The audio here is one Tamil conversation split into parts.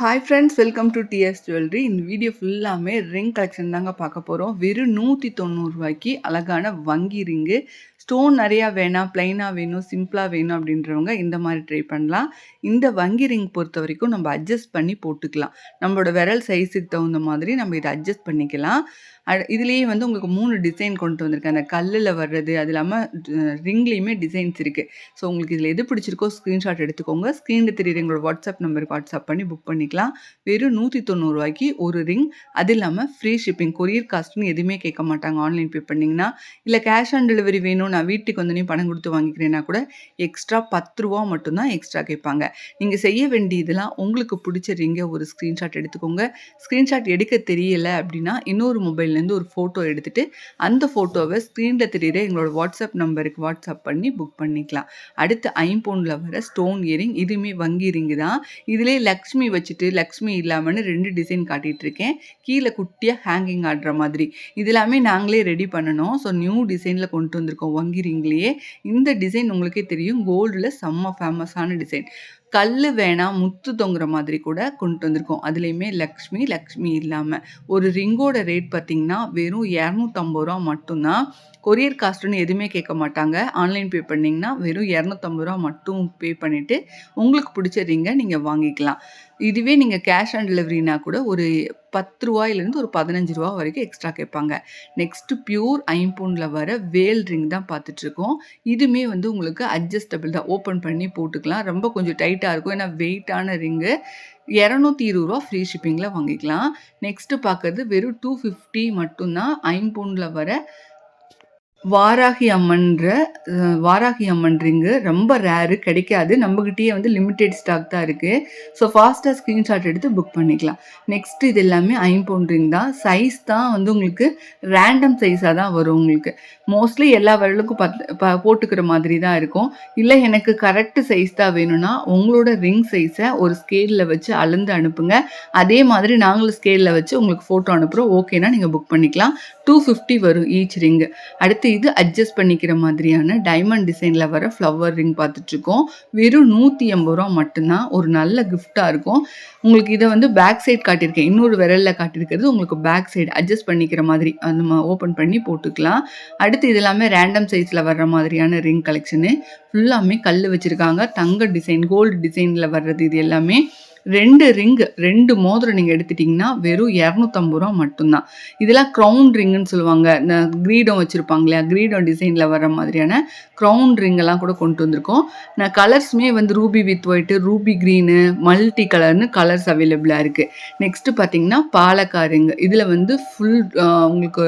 Hi friends welcome to TS jewellery இந்த வீடியோ ஃபுல்லாமே ரிங் கலெக்ஷன் தாங்க பார்க்க போகிறோம் வெறும் நூற்றி தொண்ணூறுரூவாய்க்கு அழகான வங்கி ரிங்கு ஸ்டோன் நிறையா வேணாம் ப்ளைனாக வேணும் சிம்பிளாக வேணும் அப்படின்றவங்க இந்த மாதிரி ட்ரை பண்ணலாம். இந்த வங்கி ரிங் பொறுத்த வரைக்கும் நம்ம அட்ஜஸ்ட் பண்ணி போட்டுக்கலாம். நம்மளோட விரல் சைஸுக்கு தகுந்த மாதிரி நம்ம இதை அட்ஜஸ்ட் பண்ணிக்கலாம். அ- இதுலேயே வந்து உங்களுக்கு மூணு டிசைன் கொண்டு வந்திருக்கேன். அந்த கல்லில் வர்றது அது இல்லாமல் ரிங்லேயுமே டிசைன்ஸ் இருக்குது ஸோ உங்களுக்கு இதில் எது பிடிச்சிருக்கோ ஸ்க்ரீன்ஷாட் எடுத்துக்கோங்க. ஸ்க்ரீனில் தெரியுற எங்களோட வாட்ஸ்அப் நம்பருக்கு வாட்ஸ்அப் பண்ணி புக் பண்ணிக்கலாம் வெறும் நூற்றி தொண்ணூறுரூவாய்க்கு ஒரு ரிங். அது இல்லாமல் ஃப்ரீ ஷிப்பிங் கொரியர் காஸ்ட்னு எதுவுமே கேட்க மாட்டாங்க. ஆன்லைன் பே பண்ணிங்கன்னா. இல்லை கேஷ் ஆன் டெலிவரி வேணும். நான் வீட்டுக்கு வந்து பணம் கொடுத்து வாங்கிக்கிறேன்னா கூட எக்ஸ்ட்ரா பத்து ரூபா மட்டும்தான் எக்ஸ்ட்ரா கேட்பாங்க. நீங்கள் செய்ய வேண்டியதெல்லாம் உங்களுக்கு பிடிச்ச ரிங்கை ஒரு ஸ்க்ரீன்ஷாட் எடுத்துக்கோங்க. ஸ்க்ரீன்ஷாட் எடுக்க தெரியல அப்படின்னா இன்னொரு மொபைல்லேருந்து ஒரு ஃபோட்டோ எடுத்துட்டு அந்த ஃபோட்டோவை ஸ்க்ரீனில் தெரியுற எங்களோட வாட்ஸ்அப் நம்பருக்கு வாட்ஸ்அப் பண்ணி புக் பண்ணிக்கலாம். அடுத்து ஐம்போனில் வர ஸ்டோன் இயரிங் இதுவுமே வங்கி ரிங்கு தான். இதிலே லக்ஷ்மி வச்சுட்டு லக்ஷ்மி இல்லாமல்னு ரெண்டு டிசைன் காட்டிட்டு இருக்கேன் கீழே குட்டியாக ஹேங்கிங் ஆடுற மாதிரி. இது எல்லாமே நாங்களே ரெடி பண்ணணும். ஸோ நியூ டிசைனில் கொண்டு வந்திருக்கோம் வங்கி ரிங்லேயே. இந்த டிசைன் உங்களுக்கே தெரியும். கோல்டில் செம்ம ஃபேமஸான டிசைன் கல் வேணாம் முத்து தொங்குற மாதிரி கூட கொண்டு வந்திருக்கோம். அதுலேயுமே லக்ஷ்மி லக்ஷ்மி இல்லாமல் ஒரு ரிங்கோட ரேட் பார்த்தீங்கன்னா வெறும் இரநூத்தம்பது ரூபா மட்டும்தான். கொரியர் காஸ்ட்டுன்னு எதுவுமே கேட்க மாட்டாங்க. ஆன்லைன் பே பண்ணிங்கன்னா வெறும் இரநூத்தம்பது ரூபா மட்டும் பே பண்ணிவிட்டு உங்களுக்கு பிடிச்ச ரிங்கை நீங்கள் வாங்கிக்கலாம். இதுவே நீங்கள் கேஷ் ஆன் டெலிவரினா கூட ஒரு பத்து ரூபாயிலேருந்து ஒரு பதினஞ்சு ரூபா வரைக்கும் எக்ஸ்ட்ரா கேட்பாங்க. நெக்ஸ்ட்டு பியூர் ஐம்பூனில் வர வேல் ரிங் தான் பார்த்துட்ருக்கோம். இதுவுமே வந்து உங்களுக்கு அட்ஜஸ்டபிள் தான். ஓப்பன் பண்ணி போட்டுக்கலாம். ரொம்ப கொஞ்சம் டைட்டாக இருக்கும். ஏன்னா வெயிட்டான ரிங்கு இரநூத்தி இருபது ரூபா ஃப்ரீ ஷிப்பிங்கில் வாங்கிக்கலாம். நெக்ஸ்ட்டு பார்க்கறது வெறும் டூ ஃபிஃப்டி மட்டும்தான். ஐம்பூனில் வர வாராகி அம்மன்ற வாராகி அம்மன் ரிங்கு ரொம்ப ரேரு கிடைக்காது. நம்மகிட்டயே வந்து லிமிடெட் ஸ்டாக் தான் இருக்குது ஸோ ஃபாஸ்ட்டாக ஸ்க்ரீன்ஷாட் எடுத்து புக் பண்ணிக்கலாம். நெக்ஸ்ட் இது எல்லாமே ஐம்பவுன் ரிங் தான். சைஸ் தான் வந்து உங்களுக்கு ரேண்டம் சைஸாக தான் வரும் உங்களுக்கு. மோஸ்ட்லி எல்லா விரலுக்கும் பத் ப போட்டுக்கிற மாதிரி தான் இருக்கும். இல்லை எனக்கு கரெக்ட் சைஸ் தான் வேணும்னா உங்களோட ரிங் சைஸை ஒரு ஸ்கேலில் வச்சு அளந்து அனுப்புங்க. அதே மாதிரி நாங்களும் ஸ்கேலில் வச்சு உங்களுக்கு ஃபோட்டோ அனுப்புகிறோம் ஓகேனா நீங்கள் புக் பண்ணிக்கலாம். டூ ஃபிஃப்டி வரும் ஈச் ரிங்கு அடுத்து இது அட்ஜஸ்ட் பண்ணிக்கிற மாதிரியான டைமண்ட் டிசைனில் வர ஃப்ளவர் ரிங் பார்த்துட்ருக்கோம். வெறும் நூற்றி எண்பது ரூபா மட்டும்தான். ஒரு நல்ல கிஃப்டாக இருக்கும். உங்களுக்கு இதை வந்து பேக் சைட் காட்டியிருக்கேன். இன்னொரு விரலில் காட்டியிருக்கிறது உங்களுக்கு பேக் சைடு அட்ஜஸ்ட் பண்ணிக்கிற மாதிரி நம்ம ஓப்பன் பண்ணி போட்டுக்கலாம். அடுத்து இது எல்லாமே ரேண்டம் சைஸில் வர்ற மாதிரியான ரிங் கலெக்ஷனு ஃபுல்லாமே கல் வச்சுருக்காங்க. தங்க டிசைன் கோல்டு டிசைனில் வர்றது இது எல்லாமே. ரெண்டு ரிங் ரெண்டு மோதிரம் நீங்கள் எடுத்துட்டிங்கன்னா வெறும் இரநூத்தம்பது ரூபா மட்டும்தான். இதெல்லாம் க்ரௌன் ரிங்குன்னு சொல்லுவாங்க. இந்த கிரீடம் வச்சுருப்பாங்க இல்லையா? கிரீடம் டிசைனில் வர மாதிரியான க்ரௌன் ரிங்கெல்லாம் கூட கொண்டு வந்திருக்கோம். நான் கலர்ஸுமே வந்து ruby with white ruby green multi கலர்னு கலர்ஸ் அவைலபிளாக இருக்குது நெக்ஸ்ட்டு பார்த்தீங்கன்னா பாலக்கா ரிங் இதில் வந்து ஃபுல் உங்களுக்கு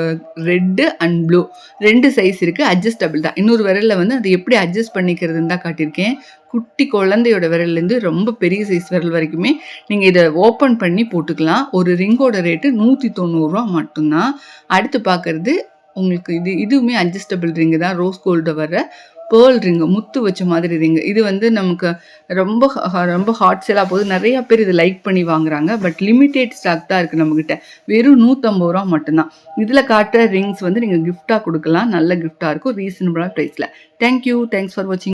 ரெட்டு அண்ட் ப்ளூ ரெண்டு சைஸ் இருக்குது அட்ஜஸ்டபிள் தான். இன்னொரு விரலில் வந்து அதை எப்படி அட்ஜஸ்ட் பண்ணிக்கிறதுன்னு தான் காட்டியிருக்கேன். குட்டி குழந்தையோட விரல்லேருந்து ரொம்ப பெரிய சைஸ் விரல் வரைக்குமே நீங்கள் இதை ஓப்பன் பண்ணி போட்டுக்கலாம். ஒரு ரிங்கோட ரேட்டு நூற்றி தொண்ணூறுரூவா மட்டும்தான். அடுத்து பார்க்குறது உங்களுக்கு இது இதுவுமே அட்ஜஸ்டபிள் ரிங்கு தான். ரோஸ் கோல்டு வர பேர்ல் ரிங்கு முத்து வச்ச மாதிரி ரிங்கு இது வந்து நமக்கு ரொம்ப ரொம்ப ஹாட் சேலாக போகுது. நிறையா பேர் இதை லைக் பண்ணி வாங்குறாங்க. பட் லிமிடெட் ஸ்டாக் தான் இருக்குது நம்மக்கிட்ட வெறும் நூற்றம்பது ரூபா மட்டும்தான். இதில் காட்டுற ரிங்ஸ் வந்து நீங்கள் கிஃப்டாக கொடுக்கலாம். நல்ல கிஃப்டாக இருக்கும். ரீசனபிளான ப்ரைஸில் தேங்க்யூ தேங்க்ஸ் ஃபார் வாட்சிங்